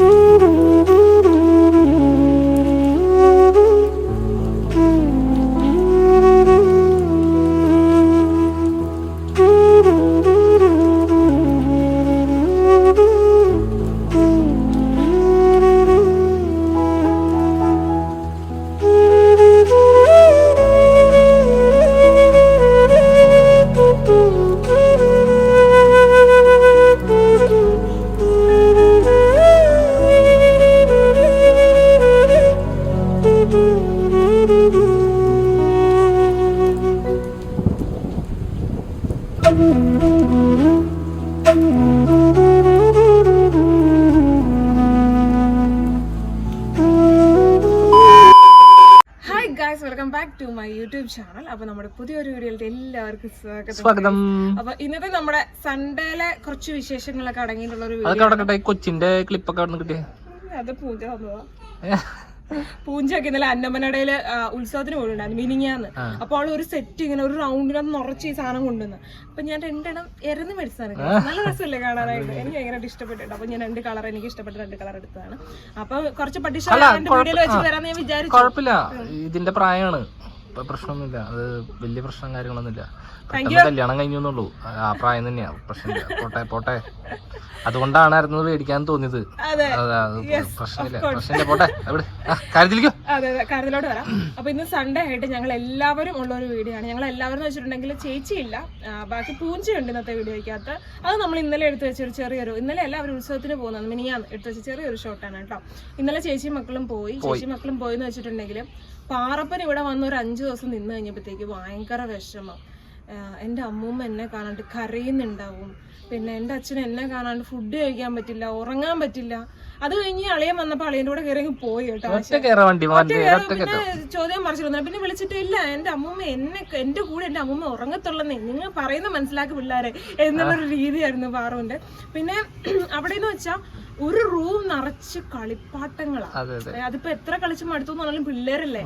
Mm-hmm. YouTube channel അപ്പൊ നമ്മുടെ പുതിയൊരു വീഡിയോയിലേക്ക് എല്ലാവർക്കും സ്വാഗതം. അപ്പൊ ഇന്നത്തെ നമ്മുടെ സൺഡേയിലെ കുറച്ച് വിശേഷങ്ങളൊക്കെ അടങ്ങിയിട്ടുള്ള ഒരു കൊച്ചിന്റെ ക്ലിപ്പൊക്കെ കിട്ടിയേ. അത് പൂജ വന്നതാ. പൂജയൊക്കെ ഇന്നലെ അന്നമ്മനടയിൽ ഉത്സവത്തിന് പോയിട്ടുണ്ടായിരുന്നു മിനിങ്ങാന്ന്. അപ്പൊ അവൾ ഒരു സെറ്റ് ഇങ്ങനെ ഒരു റൗണ്ടിനകത്ത് നിറച്ച് ഈ സാധനം കൊണ്ടുവന്ന്. അപ്പൊ ഞാൻ രണ്ടെണ്ണം എരന്ന് മേടിച്ചതാണ് നല്ല രസമല്ലേ കാണാനായിട്ട്. എനിക്ക് ഭയങ്കരമായിട്ട് ഇഷ്ടപ്പെട്ടിട്ട് അപ്പൊ ഞാൻ രണ്ട് കളർ എനിക്ക് ഇഷ്ടപ്പെട്ട രണ്ട് കളർ എടുത്തതാണ്. അപ്പൊ കുറച്ച് പട്ടിഷ വീഡിയോയിൽ വെച്ച് തരാന്ന് ഞാൻ വിചാരിച്ചു. ഇതിന്റെ പ്രായമാണ്. പ്രശ്നമൊന്നുമില്ല. അത് വലിയ പ്രശ്നം കാര്യങ്ങളൊന്നുമില്ല. പെട്ടെന്ന് കല്യാണം കഴിഞ്ഞുള്ളൂ ആ പ്രായം തന്നെയാ. പ്രശ്നമില്ല. പോട്ടെ പോട്ടെ. അതുകൊണ്ടാണ് ആയിരുന്നത് മേടിക്കാൻ തോന്നിയത്. പ്രശ്നമില്ല. പ്രശ്നമില്ല പോട്ടെ. അവിടെ. കാര്യത്തിലേക്കോ അതെ അതെ. കാര്യത്തിലോട്ട് വരാം. അപ്പൊ ഇന്ന് സൺഡേ ആയിട്ട് ഞങ്ങൾ എല്ലാവരും ഉള്ള ഒരു വീഡിയോ ആണ്. ഞങ്ങൾ എല്ലാവരും വെച്ചിട്ടുണ്ടെങ്കിൽ ചേച്ചിയില്ല. ബാക്കി പൂഞ്ചയുണ്ട് ഇന്നത്തെ വീഡിയോയ്ക്കകത്ത്. അത് നമ്മൾ ഇന്നലെ എടുത്തു വെച്ച ഒരു ചെറിയൊരു ഇന്നലെ എല്ലാവരും ഉത്സവത്തിന് പോകുന്നത് മിനിയാന്ന് എടുത്തു വെച്ച ചെറിയൊരു ഷോട്ടാണ് കേട്ടോ. ഇന്നലെ ചേച്ചി മക്കളും പോയി. ചേച്ചി മക്കളും പോയി എന്ന് വെച്ചിട്ടുണ്ടെങ്കിൽ പാറപ്പൻ ഇവിടെ വന്ന് ഒരു അഞ്ചു ദിവസം നിന്ന് കഴിഞ്ഞപ്പോഴത്തേക്ക് ഭയങ്കര വിഷമം. എന്റെ അമ്മൂമ്മ എന്നെ കാണാണ്ട് കരയുന്നുണ്ടാവും. പിന്നെ എന്റെ അച്ഛൻ എന്നെ കാണാണ്ട് ഫുഡ് കഴിക്കാൻ പറ്റില്ല ഉറങ്ങാൻ പറ്റില്ല. അത് കഴിഞ്ഞ് അളിയൻ വന്നപ്പോൾ അളിയന്റെ കൂടെ കയറി പോയി കേട്ടോ പിന്നെ ചോദ്യം മറിച്ചിരുന്നു പിന്നെ വിളിച്ചിട്ട് ഇല്ല എന്റെ അമ്മൂമ്മ എന്നെ എന്റെ കൂടെ എന്റെ അമ്മൂമ്മ ഉറങ്ങത്തുള്ളന്നേ. നിങ്ങൾ പറയുന്ന മനസ്സിലാക്കി പിള്ളേരെ എന്നുള്ളൊരു രീതിയായിരുന്നു പാറുവിന്റെ പിന്നെ അവിടെ എന്ന് വെച്ചാൽ ഒരു റൂം നിറച്ച് കളിപ്പാട്ടങ്ങളാണ് അതെ അതെ. അതിപ്പോ എത്ര കളിച്ച് മടുത്തു പറഞ്ഞാലും പിള്ളേരല്ലേ?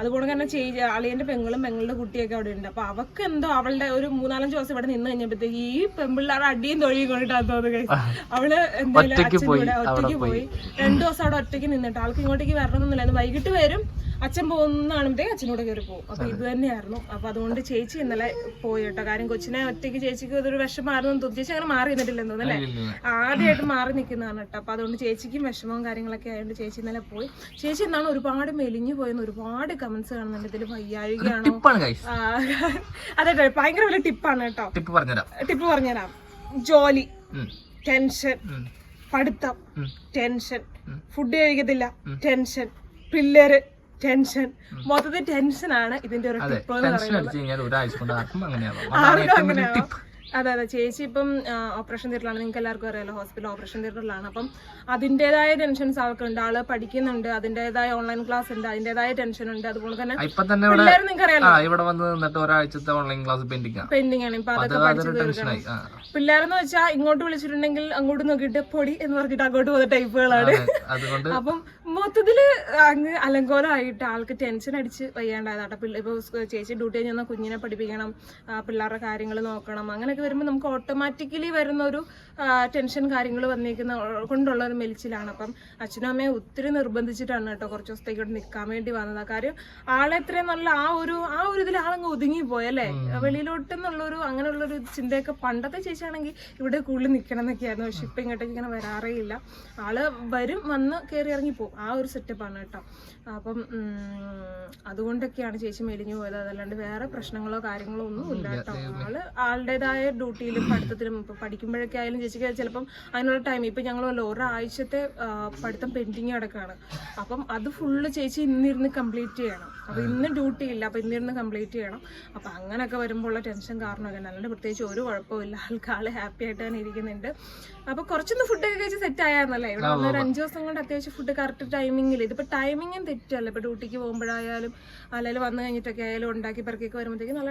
അതുകൊണ്ട് തന്നെ അളിയന്റെ പെങ്ങളും പെങ്ങളുടെ കുട്ടിയൊക്കെ അവിടെ ഉണ്ട്. അപ്പൊ അവക്ക് എന്തോ അവളുടെ ഒരു മൂന്നാലഞ്ച് ദിവസം ഇവിടെ നിന്ന് കഴിഞ്ഞപ്പോഴത്തേക്ക് ഈ പെമ്പിള്ളാരെ അടിയും തൊഴിയും കൊണ്ടിട്ടാ തോന്നുക അവൾ എന്തായാലും ഒറ്റയ്ക്ക് പോയി, കൂടെ ഒറ്റയ്ക്ക് പോയി. രണ്ടു ദിവസം അവിടെ ഒറ്റയ്ക്ക് നിന്നിട്ട് ആൾക്ക് ഇങ്ങോട്ടേക്ക് വരണമെന്നില്ലായിരുന്നു വൈകിട്ട് വരും അച്ഛൻ പോകുന്ന കാണുമ്പോഴത്തേക്ക് അച്ഛനോട് കയറി പോകും അപ്പൊ ഇത് തന്നെയായിരുന്നു. അപ്പൊ അതുകൊണ്ട് ചേച്ചി ഇന്നലെ പോയി കേട്ടോ. കാര്യം കൊച്ചിനെ ഒറ്റയ്ക്ക് ചേച്ചിക്ക് ഇതൊരു വിഷമായിരുന്നു തോന്നി ചേച്ചി അങ്ങനെ മാറി നിന്നിട്ടില്ലെന്ന് തോന്നുന്നു അല്ലേ? ഇല്ല, ഇല്ല. ആദ്യമായിട്ട് മാറി നിൽക്കുന്നതാണ് കേട്ടോ. അപ്പൊ അതുകൊണ്ട് ചേച്ചിക്കും വിഷമവും കാര്യങ്ങളൊക്കെ ആയതുകൊണ്ട് ചേച്ചി ഇന്നലെ പോയി. ചേച്ചി എന്നാണ് ഒരുപാട് മെലിഞ്ഞു പോയെന്ന് ഒരുപാട് കമന്റ്സ് കാണുന്നുണ്ട്. ഇതിൽ വയ്യാഴികയാണോ? അതെ ഭയങ്കര വലിയ ടിപ്പാണ് കേട്ടോ. ടിപ്പ് പറഞ്ഞുതരാം. ടിപ്പ് പറഞ്ഞുതരാം. ജോലി ടെൻഷൻ പഠിത്തം ടെൻഷൻ ഫുഡ് കഴിക്കത്തില്ല ടെൻഷൻ പിള്ളേര് ടെൻഷൻ. മൊത്തത്തിൽ ടെൻഷനാണ് ഇതിന്റെ ഒരു ടിപ്പ് എന്ന് ടെൻഷൻ പറയുന്നത്. ആർക്കും അങ്ങനെയാവും. അതെ അതെ. ചേച്ചി ഇപ്പം ഓപ്പറേഷൻ തിയേറ്ററിലാണ്. നിങ്ങൾക്ക് എല്ലാവർക്കും അറിയാലോ ഹോസ്പിറ്റൽ ഓപ്പറേഷൻ തിയേറ്ററിലാണ്. അപ്പം അതിന്റെതായ ടെൻഷൻസ് അവൾക്കുണ്ട് ആൾ പഠിക്കുന്നുണ്ട്. അതിന്റെതായ ഓൺലൈൻ ക്ലാസ് ഉണ്ട്. അതിന്റെതായ ടെൻഷൻ ഉണ്ട്. അതുപോലെ തന്നെ പിള്ളേർ നിങ്ങൾക്ക് അറിയാലോ? ഇവിടെ വന്ന് നിന്നിട്ട് ഒരാഴ്ചത്തെ ഓൺലൈൻ ക്ലാസ് പെൻഡിങ് പെൻഡിങ് ആണ്. ഇപ്പൊ അതൊക്കെ പഠിച്ചു തീർക്കണം പിള്ളേരെന്ന് വെച്ചാൽ ഇങ്ങോട്ട് വിളിച്ചിട്ടുണ്ടെങ്കിൽ അങ്ങോട്ട് നോക്കിയിട്ട് പൊടി എന്ന് പറഞ്ഞിട്ട് അങ്ങോട്ട് പോകുന്ന ടൈപ്പുകളാണ്. അപ്പം മൊത്തത്തിൽ അങ്ങ് അലങ്കോലമായിട്ട് ആൾക്ക് ടെൻഷൻ അടിച്ച് വയ്യാണ്ടായതാട്ടോ. ഇപ്പൊ ചേച്ചി ഡ്യൂട്ടി കഴിഞ്ഞാൽ കുഞ്ഞിനെ പഠിപ്പിക്കണം പിള്ളേരുടെ കാര്യങ്ങൾ നോക്കണം അങ്ങനെയൊക്കെ വരുമ്പോൾ നമുക്ക് ഓട്ടോമാറ്റിക്കലി വരുന്ന ഒരു ടെൻഷൻ കാര്യങ്ങൾ വന്നിരിക്കുന്ന കൊണ്ടുള്ള ഒരു മെലിച്ചിലാണ്. അപ്പം അച്ഛനും അമ്മയും ഒത്തിരി നിർബന്ധിച്ചിട്ടാണ് കേട്ടോ കുറച്ച് ദിവസത്തേക്ക് ഇവിടെ നിൽക്കാൻ വേണ്ടി വന്നത്. കാര്യം ആളെ ഇത്രയും നല്ല ആ ഒരു ആ ഒരു ഇതിൽ ആളങ്ങ് ഒതുങ്ങി പോയല്ലേ വെളിയിലോട്ടെന്നുള്ളൊരു അങ്ങനെയുള്ളൊരു ചിന്തയൊക്കെ പണ്ടത്തെ ചേച്ചിയാണെങ്കിൽ ഇവിടെ കൂടുതൽ നിൽക്കണം എന്നൊക്കെയായിരുന്നു പക്ഷെ ഇപ്പം ഇങ്ങോട്ടേക്ക് ഇങ്ങനെ വരാറേ ഇല്ല. ആൾ വരും വന്ന് കയറി ഇറങ്ങി പോകും ആ ഒരു സെറ്റപ്പാണ് കേട്ടോ. അപ്പം അതുകൊണ്ടൊക്കെയാണ് ചേച്ചി മെലിഞ്ഞു പോയത്. അതല്ലാണ്ട് വേറെ പ്രശ്നങ്ങളോ കാര്യങ്ങളോ ഒന്നും ഇല്ല കേട്ടോ. ആൾ ആളുടേതായ ഡ്യൂട്ടിയിലും പഠിത്തത്തിലും പഠിക്കുമ്പോഴൊക്കെ ആയാലും ചേച്ചിക്ക് ചിലപ്പം അതിനുള്ള ടൈം ഇപ്പം ഞങ്ങളല്ലോ ഒരാഴ്ചത്തെ പഠിത്തം പെൻഡിങ് കിടക്കാണ് അപ്പം അത് ഫുള്ള് ചേച്ചി ഇന്നിരുന്ന് കംപ്ലീറ്റ് ചെയ്യണം. അപ്പോൾ ഇന്ന് ഡ്യൂട്ടി ഇല്ല അപ്പോൾ ഇന്നിരുന്ന് കംപ്ലീറ്റ് ചെയ്യണം. അപ്പോൾ അങ്ങനെയൊക്കെ വരുമ്പോൾ ഉള്ള ടെൻഷൻ കാരണമൊക്കെ. അല്ലാണ്ട് പ്രത്യേകിച്ച് ഒരു കുഴപ്പമില്ല ആൾക്കാൾ ഹാപ്പി ആയിട്ട് തന്നെ ഇരിക്കുന്നുണ്ട്. അപ്പൊ കുറച്ചൊന്ന് ഫുഡൊക്കെ കഴിച്ച് സെറ്റ് ആയാന്നല്ലേ? ഇവിടെ വന്ന ഒരു അഞ്ചു ദിവസം കൊണ്ട് അത്യാവശ്യം ഫുഡ് കറക്റ്റ് ടൈമിങ്ങിൽ ഇതിപ്പോ ടൈമിങ്ങും തെറ്റല്ലേ? ഇപ്പൊ ഡ്യൂട്ടിക്ക് പോകുമ്പോഴായാലും അല്ലെങ്കിൽ വന്നു കഴിഞ്ഞിട്ടൊക്കെ ആയാലും ഉണ്ടാക്കി പെറുക്കിയൊക്കെ വരുമ്പോഴത്തേക്ക് നല്ല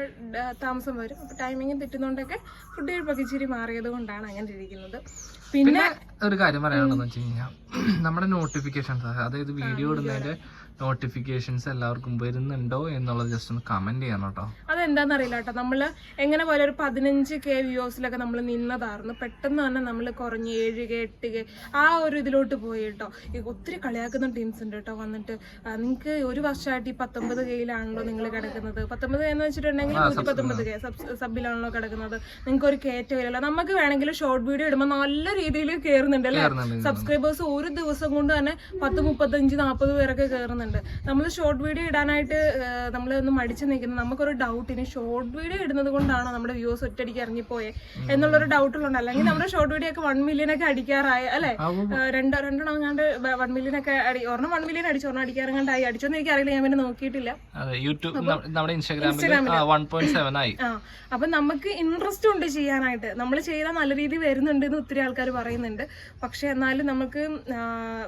താമസം വരും. അപ്പൊ ടൈമിങ്ങും തെറ്റുന്നോണ്ടൊക്കെ ഫുഡ് കഴിപ്പൊക്കെ ഇച്ചിരി മാറിയത് കൊണ്ടാണ് അങ്ങനെ ഇരിക്കുന്നത്. പിന്നെ ഒരു കാര്യം പറയാനുള്ളതെന്ന് വെച്ച് കഴിഞ്ഞാൽ നമ്മുടെ നോട്ടിഫിക്കേഷൻസ് അതായത് വീഡിയോ ഇടുന്നതിന്റെ നോട്ടിഫിക്കേഷൻസ് എല്ലാവർക്കും വരുന്നുണ്ടോ എന്നുള്ളത് ജസ്റ്റ് ഒന്ന് കമന്റ് ചെയ്യണം കേട്ടോ. അതെന്താന്ന് അറിയില്ല കേട്ടോ നമ്മൾ എങ്ങനെ പോലെ ഒരു പതിനഞ്ച് കെ വ്യൂസിലൊക്കെ നമ്മൾ നിന്നതായിരുന്നു പെട്ടെന്ന് തന്നെ നമ്മൾ കുറഞ്ഞ് ഏഴ് കെ എട്ട് കെ ആ ഒരു ഇതിലോട്ട് പോയി കേട്ടോ ഒത്തിരി കളിയാക്കുന്ന ടീംസ് ഉണ്ട് കേട്ടോ വന്നിട്ട്. നിങ്ങൾക്ക് ഒരു വർഷമായിട്ട് ഈ പത്തൊമ്പത് കെയിലാണല്ലോ നിങ്ങൾ കിടക്കുന്നത്. പത്തൊമ്പത് കെ എന്ന് വെച്ചിട്ടുണ്ടെങ്കിൽ നൂറ്റി പത്തൊമ്പത് കെ സബിലാണല്ലോ കിടക്കുന്നത്. നിങ്ങൾക്ക് ഒരു കയറ്റം വരില്ല നമുക്ക് വേണമെങ്കിൽ ഷോർട്ട് വീഡിയോ ഇടുമ്പോൾ നല്ല രീതിയിൽ കയറുന്നുണ്ട് അല്ലേ? സബ്സ്ക്രൈബേഴ്സ് ഒരു ദിവസം കൊണ്ട് തന്നെ പത്ത് മുപ്പത്തഞ്ച് നാൽപ്പത് പേരൊക്കെ കയറുന്നുണ്ട് നമ്മൾ ഷോർട്ട് വീഡിയോ ഇടാനായിട്ട് നമ്മൾ ഒന്ന് മടിച്ചു നിൽക്കുന്നത് നമുക്കൊരു ഡൗട്ട് ഇനി ഷോർട്ട് വീഡിയോ ഇടുന്നത് കൊണ്ടാണോ നമ്മുടെ വ്യൂസ് ഒറ്റയടിക്ക് ഇറങ്ങിപ്പോയെ? എന്നുള്ളൊരു ഡൗട്ടുകളുണ്ട് അല്ലെങ്കിൽ നമ്മുടെ ഷോർട്ട് വീഡിയോ ഒക്കെ വൺ മില്യൺ ഒക്കെ അടിക്കാറായ. അല്ലെ? രണ്ടോ രണ്ടെണ്ണം അങ്ങാണ്ട് വൺ മില്യൺ ഒക്കെ അടി ഒരെണ്ണം വൺ മില്യൺ അടിച്ചു ഒരെണ്ണം അടിക്കാറങ്ങാണ്ടായി അടിച്ചോന്ന് എനിക്ക് അറിയില്ല ഞാൻ പിന്നെ നോക്കിയിട്ടില്ല. യൂട്യൂബ് ഇൻസ്റ്റാഗ്രാമിൽ ആ അപ്പൊ നമുക്ക് ഇൻട്രസ്റ്റ് ഉണ്ട് ചെയ്യാനായിട്ട്. നമ്മൾ ചെയ്താൽ നല്ല രീതിയിൽ വരുന്നുണ്ട് എന്ന് ഒത്തിരി ആൾക്കാർ പറയുന്നുണ്ട്. പക്ഷെ എന്നാലും നമുക്ക്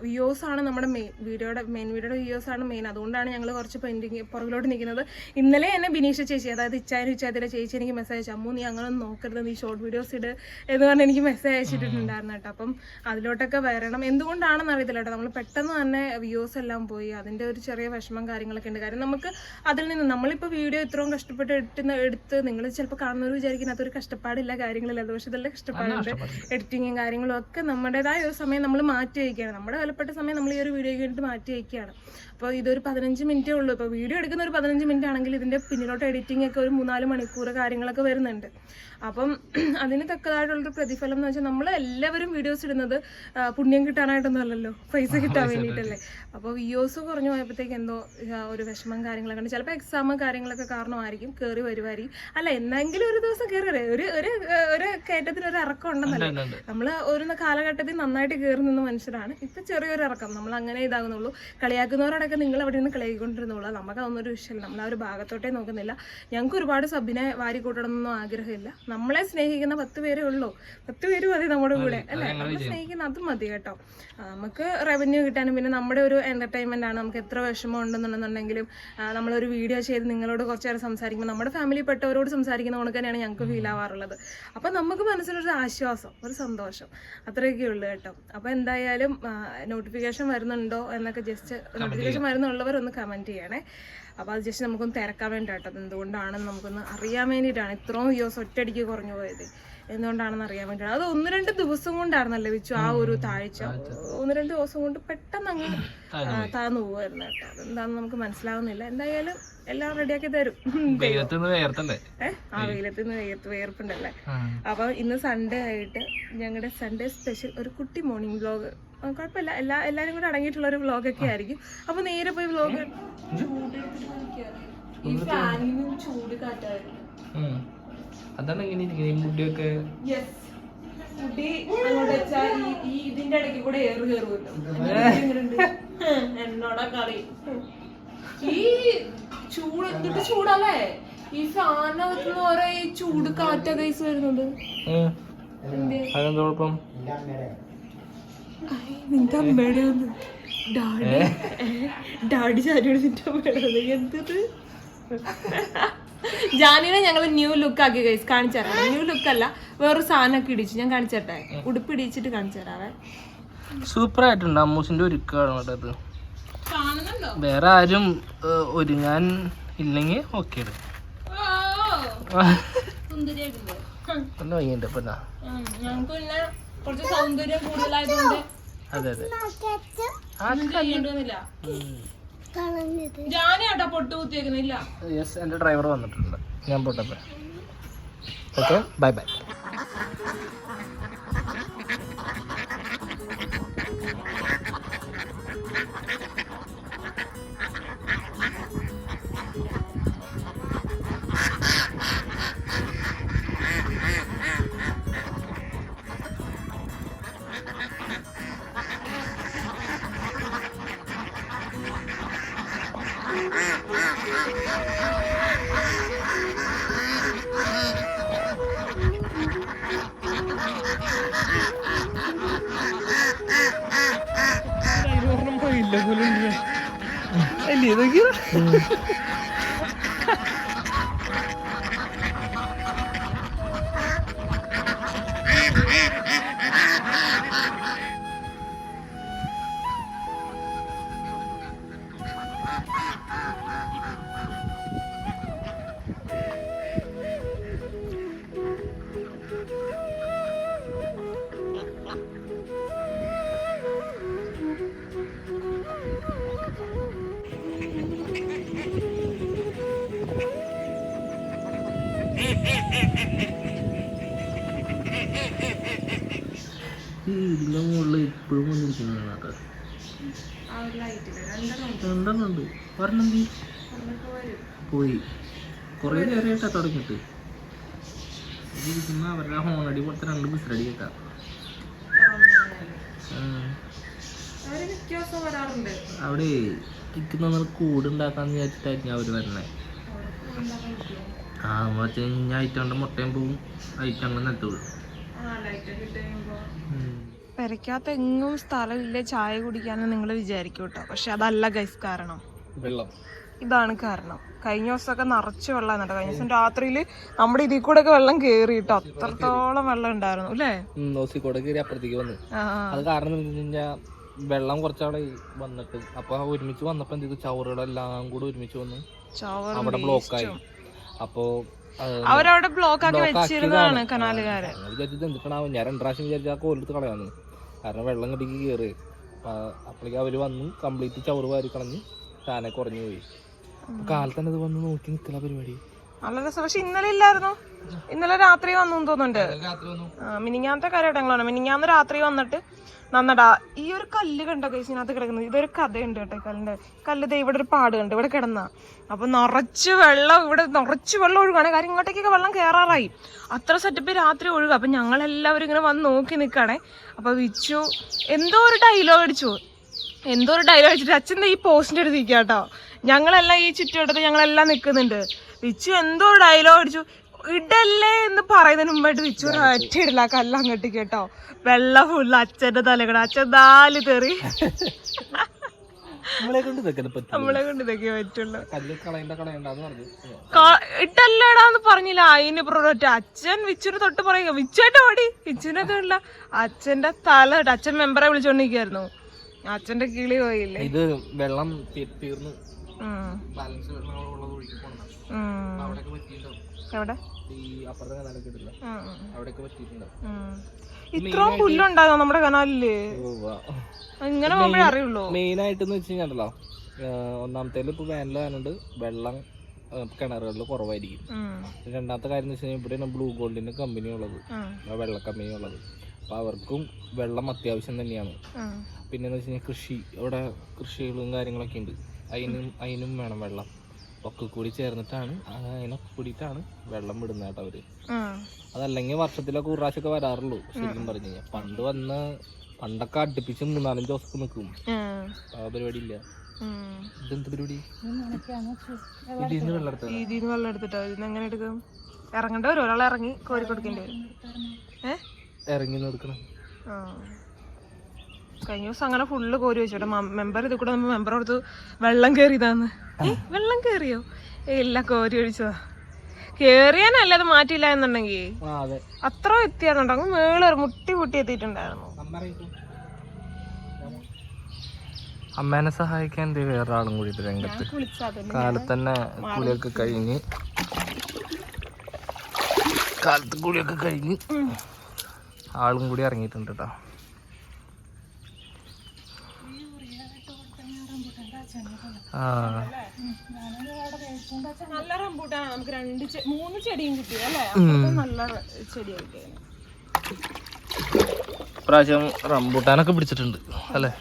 വ്യൂസ് ആണ് നമ്മുടെ മെയിൻ വീഡിയോയുടെ മെയിൻ വീഡിയോയുടെ വ്യൂസ് ആണ് മെയിൻ അതുകൊണ്ടാണ് ഞങ്ങൾ കുറച്ച് പെൻഡിങ് പുറകിലോട്ട് നിൽക്കുന്നത് ഇന്നലെ എന്നെ ബിനീഷ ചേച്ചി അതായത് ഇച്ചാരി ഇച്ചാതിരെ ചേച്ചി എനിക്ക് മെസ്സേജ് അയച്ചു. അമ്മു നീ അങ്ങനെ ഒന്നും നോക്കരുത് നീ ഷോർട്ട് വീഡിയോസ് ഇട് എന്ന് പറഞ്ഞ് എനിക്ക് മെസ്സേജ് അയച്ചിട്ടുണ്ടായിരുന്നു കേട്ടോ. അപ്പം അതിലോട്ടൊക്കെ വരണം. എന്തുകൊണ്ടാണെന്ന് അറിയത്തില്ല കേട്ടോ. നമ്മൾ പെട്ടെന്ന് തന്നെ വ്യൂസ് എല്ലാം പോയി. അതിന്റെ ഒരു ചെറിയ വിഷമം കാര്യങ്ങളൊക്കെ ഉണ്ട്. കാര്യം നമുക്ക് അതിൽ നിന്ന് നമ്മളിപ്പോൾ വീഡിയോ ഇത്രയും കഷ്ടപ്പെട്ട് എടുത്തുന്ന എടുത്ത് നിങ്ങൾ ചിലപ്പോൾ കാണുന്നവർ വിചാരിക്കുന്ന അതൊരു കഷ്ടപ്പാടില്ല കാര്യങ്ങളില്ല. അത് പക്ഷെ ഇതെല്ലാം കഷ്ടപ്പാടുണ്ട്. എഡിറ്റിങ്ങും കാര്യങ്ങളും ഒക്കെ നമ്മുടേതായ ഒരു സമയം നമ്മൾ മാറ്റി വയ്ക്കുകയാണ്. നമ്മുടെ വിലപ്പെട്ട സമയം നമ്മൾ ഈ ഒരു വീഡിയോ കഴിഞ്ഞിട്ട് മാറ്റി വയ്ക്കുകയാണ്. അപ്പോൾ ഇതൊരു പതിനഞ്ച് മിനിറ്റേ ഉള്ളൂ. ഇപ്പോൾ വീഡിയോ എടുക്കുന്ന ഒരു പതിനഞ്ച് മിനിറ്റ് ആണെങ്കിൽ ഇതിന്റെ പിന്നിലോട്ട് എഡിറ്റിംഗ് ഒക്കെ ഒരു മൂന്നാൽ മണിക്കൂർ കാര്യങ്ങളൊക്കെ വരുന്നുണ്ട്. അപ്പം അതിന് തക്കതായിട്ടുള്ളൊരു പ്രതിഫലം എന്ന് വെച്ചാൽ നമ്മൾ എല്ലാവരും വീഡിയോസ് ഇടുന്നത് പുണ്യം കിട്ടാനായിട്ടൊന്നും അല്ലല്ലോ. പൈസ കിട്ടാൻ വേണ്ടിയിട്ടല്ലേ അപ്പോൾ വ്യൂസ് കുറഞ്ഞു പോയപ്പോഴത്തേക്ക് എന്തോ ഒരു വിഷമം കാര്യങ്ങളൊക്കെ ഉണ്ട്. ചിലപ്പോൾ എക്സാം കാര്യങ്ങളൊക്കെ കാരണമായിരിക്കും കയറി വരുമായിരിക്കും അല്ല എന്നെങ്കിലും ഒരു ദിവസം കയറി വരും ഒരു ഒരു ഒരു കയറ്റത്തിന് ഒരു ഇറക്കം ഉണ്ടെന്നല്ലേ. ഉണ്ട്, ഉണ്ട്. നമ്മൾ ഒരു കാലഘട്ടത്തിൽ നന്നായിട്ട് കയറി നിന്ന മനുഷ്യരാണ്. ഇപ്പം ചെറിയൊരു ഇറക്കം. നമ്മൾ അങ്ങനെ ഇതാകുന്നുള്ളൂ. കളിയാക്കുന്നവരോടൊക്കെ നിങ്ങൾ അവിടെ നിന്ന് കളിയാക്കിക്കൊണ്ടിരുന്നുള്ളൂ നമുക്ക് അതൊന്നും ഒരു വിഷയമല്ല. നമ്മൾ ആ ഒരു ഭാഗത്തോട്ടേ നോക്കുന്നില്ല. ഞങ്ങൾക്ക് ഒരുപാട് സബിനെ വാരി കൂട്ടണമെന്നൊന്നും ആഗ്രഹമില്ല. നമ്മളെ സ്നേഹിക്കുന്ന പത്ത് പേരേ ഉള്ളൂ. പത്ത് പേര് മതി നമ്മുടെ കൂടെ അല്ലേ? നമ്മളെ സ്നേഹിക്കുന്ന അത് മതി കേട്ടോ. നമുക്ക് റവന്യൂ കിട്ടാനും പിന്നെ നമ്മുടെ ഒരു എന്റർടൈൻമെന്റ് ആണ്. നമുക്ക് എത്ര വിഷമം ഉണ്ടെന്നുണ്ടെന്നുണ്ടെങ്കിലും നമ്മളൊരു വീഡിയോ ചെയ്ത് നിങ്ങളോട് കുറച്ച് നേരം സംസാരിക്കുമ്പോൾ നമ്മുടെ ഫാമിലി പെട്ടവരോട് സംസാരിക്കുന്ന കണക്ക് തന്നെയാണ് ഞങ്ങൾക്ക് ഫീൽ ആവാറുള്ളത്. അപ്പം നമുക്ക് മനസ്സിലൊരു ആശ്വാസം ഒരു സന്തോഷം. അത്രയൊക്കെ ഉള്ളു കേട്ടോ. അപ്പോൾ എന്തായാലും നോട്ടിഫിക്കേഷൻ വരുന്നുണ്ടോ എന്നൊക്കെ ജസ്റ്റ് നോട്ടിഫിക്കേഷൻ വരുന്നുള്ളവർ ഒന്ന് കമന്റ് ചെയ്യണേ. അപ്പോൾ അത് ജസ്റ്റ് നമുക്കൊന്ന് തിരക്കാൻ വേണ്ടിയിട്ടോ അത് എന്തുകൊണ്ടാണെന്ന് നമുക്കൊന്ന് അറിയാൻ വേണ്ടിയിട്ടാണ്. ഇത്രയും ദിവസം ഒറ്റയടിക്ക് കുറഞ്ഞു പോയത്. എന്തുകൊണ്ടാണെന്ന് അറിയാൻ വേണ്ടിയിട്ടാണ്. അത് ഒന്ന് രണ്ട് ദിവസം കൊണ്ടായിരുന്നല്ലേ വെച്ചു ആ ഒരു താഴ്ച? ഒന്ന് രണ്ട് ദിവസം കൊണ്ട് പെട്ടെന്ന് അങ്ങ് താന്നു പോകുമായിരുന്നു കേട്ടോ. അതെന്താണെന്ന് നമുക്ക് മനസ്സിലാവുന്നില്ല. എന്തായാലും എല്ലാം റെഡിയാക്കി തരും. ആ വെയിലത്ത് നിന്ന് വേർത്ത് വേർപ്പുണ്ടല്ലേ? അപ്പൊ ഇന്ന് സൺഡേ ആയിട്ട് ഞങ്ങളുടെ സൺഡേ സ്പെഷ്യൽ ഒരു കുട്ടി മോർണിംഗ് വ്ലോഗ് കുഴപ്പമില്ല. എല്ലാ എല്ലാരും കൂടെ അടങ്ങിയിട്ടുള്ള ഒരു വ്ലോഗൊക്കെ ആയിരിക്കും. അപ്പൊ നേരെ പോയി വ്ലോഗ്. അതാണ് ഇരിക്കുന്നത്. മുടിയൊക്കെ. മുടി അങ്ങോട്ട് വെച്ചാ ഈ ഇതിന്റെ ഇടയ്ക്ക് കൂടെ ഏറ് കയറുമല്ലോ എന്നോടാ കളി. ഈ ചൂട് എന്നിട്ട് ചൂടല്ലേ? ഈ ഫാനകത്തുനിന്ന് ഓരോ ഈ ചൂട് കാറ്റാ കൈസ് വരുന്നത് ഉം. എന്തേ അതെന്താ കുഴപ്പം നിന്റെ അമ്മയുടെ ഒന്ന്. ഡാഡി ഡാഡി ചാരിയോട് നിന്റെ അമ്മയുടെ എന്തത്? ജാനിനെ ഞങ്ങൾ ന്യൂ ലുക്ക് ആക്കി ഗൈസ് കാണിച്ചു തരാം. ന്യൂ ലുക്ക് അല്ല വേറൊരു സാധനമൊക്കെ ഇടിച്ചു. ഞാൻ കാണിച്ചു തരട്ടെ? ഉടുപ്പ് ഇടിച്ചിട്ട് കാണിച്ചു തരാവേ. സൂപ്പർ ആയിട്ടുണ്ട് അമ്മൂസിന്റെ ഒരുക്കാണ് കേട്ടത് വേറെ ആരും ഒരുങ്ങാൻ ഇല്ലെങ്കിൽ ഓക്കെ ഒന്ന് വൈകിട്ട്. ഞങ്ങൾക്ക് പിന്നെ കുറച്ച് സൗന്ദര്യം കൂടുതലായതുകൊണ്ട് അതെ അതെ. ജാനിയാട്ടോ പൊട്ട് കുത്തിയേക്കുന്നില്ല യെസ് എന്റെ ഡ്രൈവർ വന്നിട്ടുണ്ട്. ഞാൻ പോട്ടെ ഓക്കെ ബൈ ബൈ ഇതിന്റെ മുകളിൽ ഇപ്പോഴും വന്നിരിക്കുന്നതാണ് കേട്ടോ ആ ഒരു ലൈറ്റിൽ രണ്ടെണ്ണം രണ്ടെണ്ണം പറഞ്ഞെന്തി പോയി. കുറേ നേരമായിട്ടാ തുടങ്ങിയിട്ട്. ഇരിക്കുന്ന അവരുടെ ഹോണടി പോലത്തെ രണ്ട് ബിസ്രടി കേട്ടാ. അവിടെ മിക്ക കൂട് ഉണ്ടാക്കാന്ന് വിചാരിച്ചിട്ടായിരിക്കും അവർ വരണേ ആ വെച്ചാൽ കഴിഞ്ഞ ഐറ്റങ്ങളുടെ മുട്ടയും പോവും ആ ലൈറ്റൊക്കെ ഇട്ട് കഴിയുമ്പോ പെരയ്ക്കകത്ത് എങ്ങും സ്ഥലമില്ല ചായ കുടിക്കാന്ന് നിങ്ങൾ വിചാരിക്കും കേട്ടോ. പക്ഷെ അതല്ല ഗൈസ് കാരണം. വെള്ളം. ഇതാണ് കാരണം. കഴിഞ്ഞ ദിവസമൊക്കെ നിറച്ച് വെള്ളം എന്നിട്ട് കഴിഞ്ഞ ദിവസം രാത്രിയിൽ നമ്മുടെ ഇതിൽ കൂടെ ഒക്കെ വെള്ളം കേറി കേട്ടോ. അത്രത്തോളം വെള്ളം ഉണ്ടായിരുന്നു അല്ലേ? കയറി അപ്പുറത്തേക്ക് വന്നു. ആ അത് കാരണം കഴിഞ്ഞാൽ വെള്ളം കുറച്ചാളെ വന്നിട്ട് അപ്പൊ ഒരുമിച്ച് വന്നപ്പോ എന്ത് ചവറുകളെല്ലാം കൂടെ ഒരുമിച്ച് വന്നു ചവർ അവിടെ ബ്ലോക്കായി അപ്പോ അവരവിടെ ബ്ലോക്ക് ആക്കി വെച്ചിരുന്നതാണ് കനാലുകാരെ. വിചാരിച്ചത് ഞാൻ രണ്ടു പ്രാവശ്യം വിചാരിച്ച ആ കോലെടുത്ത് കളയാന്ന്. കാരണം വെള്ളം കിട്ടിക്ക് കയറി അപ്പോഴേക്ക് അവർ വന്നു കംപ്ലീറ്റ് ചവറ് വാരി കളഞ്ഞ് താനെ കുറഞ്ഞു പോയി. കാലത്തന്നെ കാലത്ത് തന്നെ ഇത് വന്ന് നോക്കി നിൽക്കുന്ന പരിപാടി. നല്ല രസം. പക്ഷെ ഇന്നലെ ഇല്ലായിരുന്നു? ഇന്നലെ രാത്രി വന്നു തോന്നുന്നുണ്ട്. മിനിങ്ങാന്നത്തെ കാര്യമായിട്ട് ഞങ്ങളാണ് മിനിങ്ങാന്ന് രാത്രി വന്നിട്ട് നന്നടാ ഈ ഒരു കല്ല് കണ്ടോ കേസ് ഇതിനകത്ത് കിടക്കുന്നത്. ഇതൊരു കഥയുണ്ട് കേട്ടോ കല്ലിന്റെ. കല്ല് ദേ ഇവിടെ ഒരു പാട് കണ്ട്. ഇവിടെ കിടന്ന. അപ്പൊ നിറച്ച് വെള്ളം ഇവിടെ നിറച്ച് വെള്ളം ഒഴുകാണ് കാര്യം ഇങ്ങോട്ടേക്കൊക്കെ വെള്ളം കയറാറായി അത്ര സെറ്റപ്പ് രാത്രി ഒഴുകുക അപ്പൊ ഞങ്ങളെല്ലാവരും ഇങ്ങനെ വന്ന് നോക്കി നിൽക്കണേ അപ്പൊ വിച്ചു എന്തോ ഒരു ഡയലോഗ് അടിച്ചു. എന്തോ ഒരു ഡയലോഗ് അടിച്ചിട്ട് അച്ഛൻ ദേ ഈ പോസ്റ്റിന്റെ അടുത്ത് നിൽക്കുക കേട്ടോ. ഞങ്ങളെല്ലാം ഈ ചുറ്റുവട്ടത്ത് ഞങ്ങളെല്ലാം നിൽക്കുന്നുണ്ട് വിച്ചു എന്തോ ഡയലോഗ് അടിച്ചു. ഇടല്ലേ എന്ന് പറയുന്നതിന് മുമ്പായിട്ട് വിച്ചു ഒറ്റ ഇടില്ല കല്ല അങ്ങോട്ട് കേട്ടോ. വെള്ളം ഫുള്ള് അച്ഛന്റെ തലകട. അച്ഛൻ നാല് തെറി. നമ്മളെ കൊണ്ട് ഇതൊക്കെ പറ്റുള്ളൂ. ഇട്ടല്ലേടാന്ന് പറഞ്ഞില്ല. അതിന് പ്രൊഡക്റ്റ് അച്ഛൻ വിച്ചുന് തൊട്ട് പറയുക. വിച്ചുവായിട്ട് ഓടി. വിച്ചുവിനെ തൊട്ടില്ല അച്ഛന്റെ തല അച്ഛൻ മെമ്പറെ വിളിച്ചോണ്ടിരിക്കായിരുന്നു അച്ഛന്റെ കിളി പോയില്ലേ? ഇത് വെള്ളം തീർന്നു. ബാലൻസ് വെള്ളം ഉള്ളത് ഒഴുകി പോകണം ഉം. അവിടെയൊക്കെ പറ്റിയിട്ടുണ്ടാവും എവിടെ. ഇത്രയും പുല്ലുണ്ടായോ നമ്മുടെ കനാലിൽ? ഇങ്ങനെ പോകുമ്പോഴേ അറിയുള്ളൂ. മെയിൻ ആയിട്ടെന്ന് വെച്ച് കഴിഞ്ഞാൽ ഒന്നാമത്തേൽ ഇപ്പൊ വേനലായതുകൊണ്ട് വെള്ളം കിണറുകളിൽ കുറവായിരിക്കും. രണ്ടാമത്തെ കാര്യം എന്ന് വെച്ച് കഴിഞ്ഞാൽ ഇവിടെയാണ് ബ്ലൂ ഗോൾഡിന്റെ കമ്പനി ഉള്ളത്. വെള്ള കമ്പനി ഉള്ളത്. അപ്പൊ അവർക്കും വെള്ളം അത്യാവശ്യം തന്നെയാണ്. പിന്നെ പിന്നെന്ന് വെച്ച് കഴിഞ്ഞാൽ കൃഷി ഇവിടെ കൃഷികളും കാര്യങ്ങളൊക്കെ ഉണ്ട്. അതിനും അതിനും വേണം വെള്ളം. ഒക്കെ കൂടി ചേർന്നിട്ടാണ് അതിനൊക്കെ കൂടിയിട്ടാണ് വെള്ളം വിടുന്നത് കേട്ടോ അവർ. അതല്ലെങ്കിൽ വർഷത്തിലൊക്കെ ഒരു പ്രാവശ്യമൊക്കെ വരാറുള്ളൂ ശരിക്കും പറഞ്ഞു കഴിഞ്ഞാൽ പണ്ട് വന്ന് പണ്ടൊക്കെ അടുപ്പിച്ച് മൂന്നാലഞ്ച് ദിവസമൊക്കെ നിൽക്കും. ആ. പരിപാടി ഇല്ല. ഇതെന്ത് പരിപാടി? ഇതിന്ന് വെള്ളം എടുത്തിട്ടോ. ഇതിന്ന് എങ്ങനെ എടുക്കും? ഇറങ്ങേണ്ടി വരും. ഒരാൾ ഇറങ്ങി കോരി കൊടുക്കേണ്ടി വരും. ഏ? ഇറങ്ങി എടുക്കണം ആ. കഴിഞ്ഞ ദിവസം അങ്ങനെ ഫുള്ള് കോരി വെച്ചോട്ടെ മെമ്പർ ഇത് കൂടെ മെമ്പർ കൊടുത്ത് വെള്ളം കയറിയതാന്ന് ഏ, വെള്ളം കയറിയോ ഇല്ല കോരി ഒഴിച്ചതാ. കേറിയാനല്ല അത് മാറ്റിയില്ല എന്നുണ്ടെങ്കിൽ അതെ. അത്ര എത്തിയാന്നുണ്ടോ അങ്ങ് മേൾ മുട്ടി മുട്ടി എത്തിയിട്ടുണ്ടായിരുന്നു. അമ്മേനെ സഹായിക്കാൻ എന്തേ വേറെ ആളും കൂടിയിട്ട് രംഗത്ത്. കുളിച്ചാതന്നെ കാലത്ത് തന്നെ കുളിയൊക്കെ കഴിഞ്ഞ്. കാലത്ത് കുളിയൊക്കെ കഴിഞ്ഞ്. ആളും കൂടി ഇറങ്ങിയിട്ടുണ്ട് കേട്ടോ ആ നല്ല റംബൂട്ടാണ് നമുക്ക് രണ്ട് മൂന്ന് ചെടിയും കിട്ടി അല്ലേ? നല്ല ചെടിയായിട്ട് പ്രാവശ്യം റംബൂട്ടാനൊക്കെ പിടിച്ചിട്ടുണ്ട്. അല്ലേ?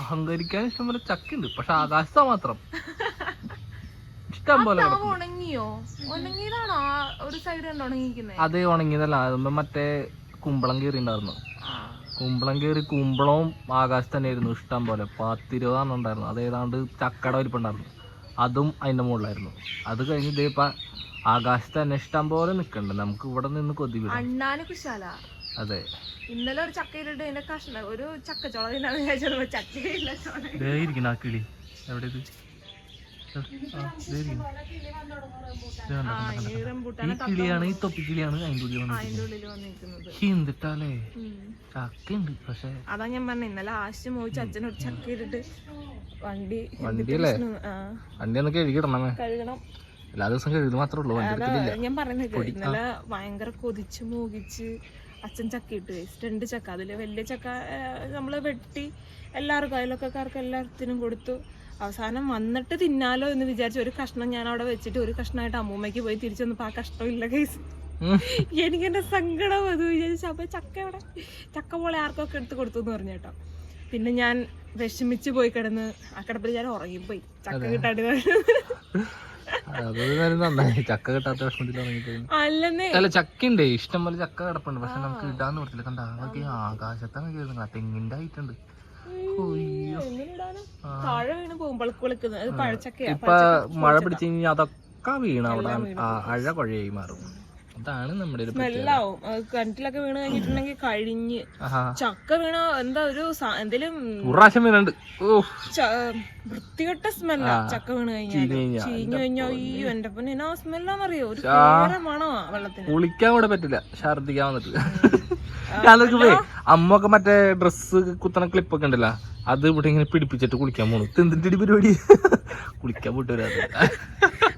അഹങ്കരിക്കാൻ ഇഷ്ടം പോലെ ചക്കുണ്ട് പക്ഷെ ആകാശത്താ മാത്രം. ഇഷ്ടം പോലെ മാവ് ഉണങ്ങിയോ? ഉണങ്ങിയതാണോ? ഒരു സൈഡ് കണ്ട് ഉണങ്ങിയിരിക്കുന്നത് അത് ഉണങ്ങിയതല്ല. അതുമ്പോ മറ്റേ കുമ്പളം കയറി ഉണ്ടായിരുന്നു കുമ്പളം കയറി കുമ്പളവും ആകാശത്ത് തന്നെയായിരുന്നു ഇഷ്ടം പോലെ. പത്തിരുപതാണ് ഉണ്ടായിരുന്നു. അത് ഏതാണ്ട് ചക്കട വലിപ്പുണ്ടായിരുന്നു. അതും അതിന്റെ മുകളിലായിരുന്നു. അത് കഴിഞ്ഞ് ഇതേ ഇപ്പൊ ആകാശത്ത് തന്നെ ഇഷ്ടം പോലെ നിൽക്കണ്ട് നമുക്ക് ഇവിടെ നിന്ന് കൊതി വിടും അണ്ണാന് കുശാല. അതെ. ഇന്നലെ ഒരു ചക്കയിലിട്ട് അതിന്റെ കഷ്ണം ഒരു ചക്കച്ചോള തിന്നാന്ന് വിചാരിച്ചത്. ചക്കയില്ല ചോള. ദേ ഇരിക്കുന്നു ആ കിളി. എവിടെ ഇത്? ഈ കിളിയാണ് ഈ തൊപ്പി കിളിയാണ് അതിന്റെ ഉള്ളിൽ വന്നിരിക്കുന്നത്. എന്തിട്ടാലേ? ചക്കയുണ്ട് പക്ഷെ. അതാ ഞാൻ പറഞ്ഞ ഇന്നലെ ആശം മോഹിച്ച് അച്ഛൻ ഒരു ചക്ക ഇട്ടിട്ട് വണ്ടി വണ്ടിയല്ലേ? വണ്ടി ഒന്ന് കഴുകിടണമേ കഴുകണം. എല്ലാ ദിവസം കഴുകുന്നത് മാത്രമേ ഉള്ളൂ ഞാൻ പറയുന്നത് ഇന്നലെ ഭയങ്കര കൊതിച്ച് മോഹിച്ച് അച്ഛൻ ചക്ക ഇട്ട് രണ്ട് ചക്ക അതിൽ വലിയ ചക്ക നമ്മൾ നമ്മൾ വെട്ടി എല്ലാവർക്കും അയലൊക്കെക്കാർക്ക് എല്ലാത്തിനും കൊടുത്തു. അവസാനം വന്നിട്ട് തിന്നാലോ എന്ന് വിചാരിച്ച് ഒരു കഷ്ണം ഞാൻ അവിടെ വെച്ചിട്ട് ഒരു കഷ്ണമായിട്ട് അമ്മൂമ്മയ്ക്ക് പോയി തിരിച്ചു വന്നപ്പോൾ ആ കഷ്ണം ഇല്ല കേസ്. എനിക്ക് എന്റെ സങ്കടം അത് വിചാരിച്ചു അപ്പൊ ചക്ക എവിടെ? ചക്ക പോലെ ആർക്കൊക്കെ എടുത്ത് കൊടുത്തു എന്ന് പറഞ്ഞു കേട്ടോ. പിന്നെ ഞാൻ വിഷമിച്ച് പോയി കിടന്ന് ആ കിടപ്പിൽ ഞാൻ ഉറങ്ങിപ്പോയി. ചക്ക കിട്ടാണ്ട് ചക്ക കിട്ടാത്ത അല്ലെന്നേ. അല്ല ചക്ക ഉണ്ട് ഇഷ്ടം പോലെ ചക്ക കിടപ്പുണ്ട്. പക്ഷെ നമുക്ക് ഇടാന്ന് പറ്റില്ല കണ്ട? അതൊക്കെ ആകാശത്താണ് കയറുന്നത് തെങ്ങിന്റെ ആയിട്ടുണ്ട്? താഴെ വീണ് അത് പഴച്ചക്കയാ ഇപ്പൊ മഴ പിടിച്ചു കഴിഞ്ഞാൽ അതൊക്കെ വീണ് അവിടെ. അഴ കുഴയായി മാറും. അതാണ് നമ്മുടെ. സ്മെല്ലാവും. കിണറ്റിലൊക്കെ വീണ് കഴിഞ്ഞിട്ടുണ്ടെങ്കിൽ കഴിഞ്ഞ്. ചക്ക വീണ എന്താ ഒരു എന്തേലും പ്രാവശ്യം വീണുണ്ട്. വൃത്തികെട്ട സ്മെല്ല. ചക്ക വീണ് കഴിഞ്ഞാൽ ചീഞ്ഞ് കഴിഞ്ഞാ. അയ്യോ എന്റെ പൊന്നെ. സ്മെല്ലാന്നറിയോ? ഒരു വേറെ മണോ വെള്ളത്തിന്. കുളിക്കാൻ കൂടെ പറ്റില്ല. ഛർദിക്കാൻ വന്നിട്ട് ഞാനൊക്കെ അമ്മൊക്കെ മറ്റേ ഡ്രസ്സ് കുത്തണ ക്ലിപ്പൊക്കെ ഉണ്ടല്ലോ. അത് ഇവിടെ ഇങ്ങനെ പിടിപ്പിച്ചിട്ട് കുളിക്കാൻ പോണു. എന്തിന്റെ പരിപാടി? കുളിക്കാൻ പോയിട്ട് വരാതെ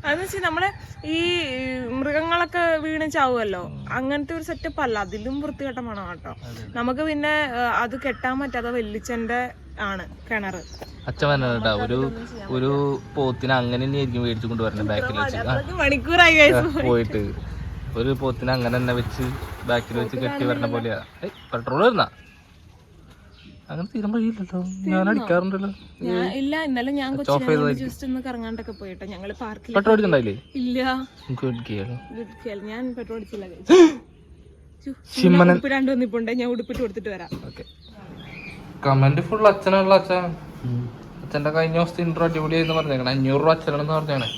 അതെന്ന് വെച്ചാൽ നമ്മളെ ഈ മൃഗങ്ങളൊക്കെ വീണ് ചാവുമല്ലോ അങ്ങനത്തെ ഒരു സെറ്റപ്പ് അല്ല. അതിലും വൃത്തികെട്ട മണം കേട്ടോ നമുക്ക് പിന്നെ അത് കെട്ടാൻ പറ്റാത്ത വെല്ലിച്ചന്റെ ആണ് കിണറ്. അച്ഛൻ ഒരു ഒരു പോത്തിനെ അങ്ങനെ തന്നെയായിരിക്കും മേടിച്ചു കൊണ്ടുവരണം ബാക്കിൽ വെച്ച്. മണിക്കൂറായി പോയിട്ട്. ഒരു പോത്തിനെ അങ്ങനെ തന്നെ വെച്ച് ബാക്കിൽ വെച്ച് കെട്ടി വരണ പോലെയാ. പെട്രോൾ വരുന്ന? അങ്ങനെ തീരം വഴിയില്ലല്ലോ. ഞാൻ അടിക്കാറുണ്ടല്ലോ. ഞാൻ ഇല്ല ഇന്നലെ ഞാൻ ജസ്റ്റ് ഒന്ന് കറങ്ങാണ്ടൊക്കെ പോയിട്ടോ. ഞങ്ങൾ പാർക്കിൽ പെട്രോൾ അടിച്ചിട്ടുണ്ടായില്ലേ? ഇല്ല. ഗുഡ് ഗിയർ ഗുഡ് ഗിയർ ഞാൻ പെട്രോൾ അടിച്ചില്ല. ഞാൻ വന്നിപ്പുണ്ട്? ഉടുപ്പിട്ട് കൊടുത്തിട്ട് വരാം. ഓക്കെ കമന്റ് ഫുൾ അച്ഛനുള്ള അച്ഛൻ അച്ഛന്റെ കഴിഞ്ഞ ദിവസത്തെ ഇൻട്രോ അടിപൊളിയായിരുന്നു പറഞ്ഞേക്കണം. അഞ്ഞൂറ് രൂപ അച്ഛനാണെന്ന് പറഞ്ഞേ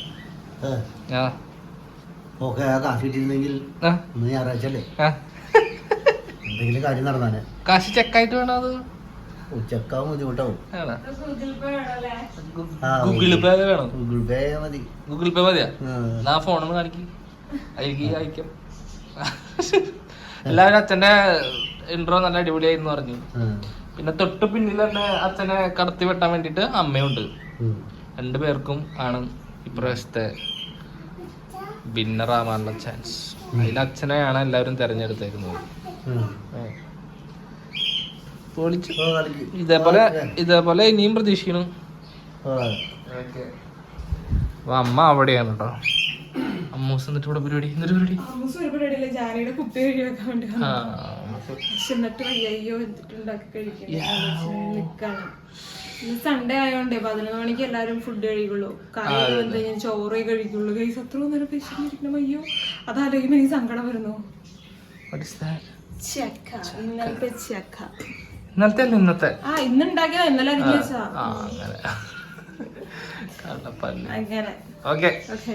ആ. ഓക്കെ കാശ് കിട്ടിയിരുന്നെങ്കിൽ ഇന്ന് ഞായറാഴ്ച അല്ലേ? എന്തെങ്കിലും കാര്യം നടന്നാൽ. കാശ് ചെക്കായിട്ട് വേണോ അത്? ഉച്ചക്കാവും ബുദ്ധിമുട്ടാവും. ഗൂഗിൾ പേ വേണം? ഗൂഗിൾ പേ മതി. ഗൂഗിൾ പേ മതിയാ? നാ ഫോണൊന്ന് കാണിക്കും. അയക്കി അയക്കാം. എല്ലാവരും അച്ഛന്റെ ഇൻട്രോ നല്ല അടിപൊളിയായിരുന്നു പറഞ്ഞു. പിന്നെ തൊട്ട് പിന്നിൽ തന്നെ അച്ഛനെ കടത്തി വെട്ടാൻ വേണ്ടിട്ട് അമ്മയുണ്ട്. രണ്ടുപേർക്കും രണ്ടു പേർക്കും ആണ് ഇപ്രാവശ്യത്തെ വിന്നറാവാനുള്ള ചാൻസ് അതിൽ അച്ഛനെയാണ് എല്ലാവരും തെരഞ്ഞെടുത്തേക്കുന്നത്. ഇതേപോലെ ഇതേപോലെ ഇനിയും പ്രതീക്ഷിക്കണം. അപ്പൊ അമ്മ അവിടെയാണ് കേട്ടോ അമ്മൂസ് എന്നിട്ട് ഇവിടെ പരിപാടി. എന്നിട്ട് പരിപാടി. എന്നിട്ട് അയ്യോ എന്നിട്ട് ഉണ്ടാക്കി കഴിക്കണം? സൺഡേ ആയതുകൊണ്ട് പതിനൊന്ന് മണിക്ക് എല്ലാവരും ഫുഡ് കഴിക്കുള്ളൂ. കറി വന്നു കഴിഞ്ഞാൽ ചോറേ കഴിക്കുള്ളൂ. കൈസ് അത്ര നേരം പേശിരിക്കണം അയ്യോ അതാലോചിക്കുമ്പോ എനിക്ക് സങ്കടം വരുന്നു? ചക്ക. ഇന്നലത്തെ ചക്ക. ഇന്നലത്തെ ഇന്നത്തെ? ആ ഇന്ന് ഉണ്ടാക്കിയതാ ഇന്നലെ അരിഞ്ഞ വെച്ചാ അങ്ങനെ. Okay okay